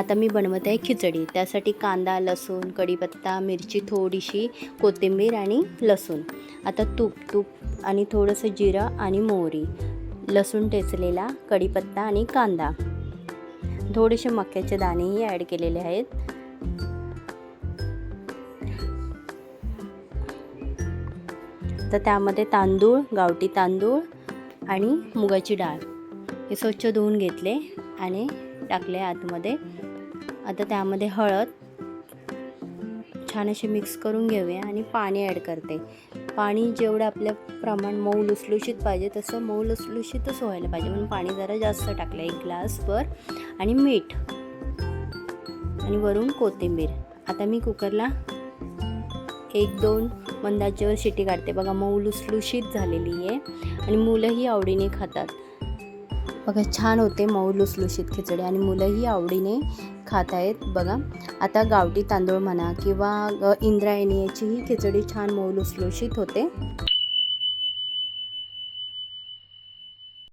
आता मी बनवत आहे खिचडी. त्यासाठी कांदा लसूण कढीपत्ता मिरची थोडीशी कोथिंबीर आणि लसूण. आता तूप तूप आणि थोडंसं जिरं आणि मोहरी. लसूण टेचलेला कढीपत्ता आणि कांदा. थोडेसे मक्याचे दाणेही ॲड केलेले आहेत. तर त्यामध्ये तांदूळ गावठी तांदूळ आणि मुगाची डाळ. हे स्वच्छ धुवून घेतले आणि टाकले आतमध्ये. आता त्यामध्ये हळद छान असे मिक्स करून घेऊया आणि पाणी ॲड करते. पाणी जेवढं आपल्या प्रमाण मऊ लुसलुशीत पाहिजे तसं मऊ लुसलुशीतच व्हायला पाहिजे. म्हणून पाणी जरा जास्त टाकलं एक ग्लासभर आणि मीठ आणि वरून कोथिंबीर. आता मी कुकरला एक दोन मंदाच्यावर शिटी काढते. बघा मऊ लुसलुशीत झालेली आहे आणि मुलंही आवडीने खातात. बघा छान होते मऊ लुसलुशीत खिचडी आणि मुलंही आवडीने खात आहेत. बघा आता गावठी तांदूळ म्हणा किंवा अ, इंद्रायणी याचीही खिचडी छान मऊ लुसलुशीत होते.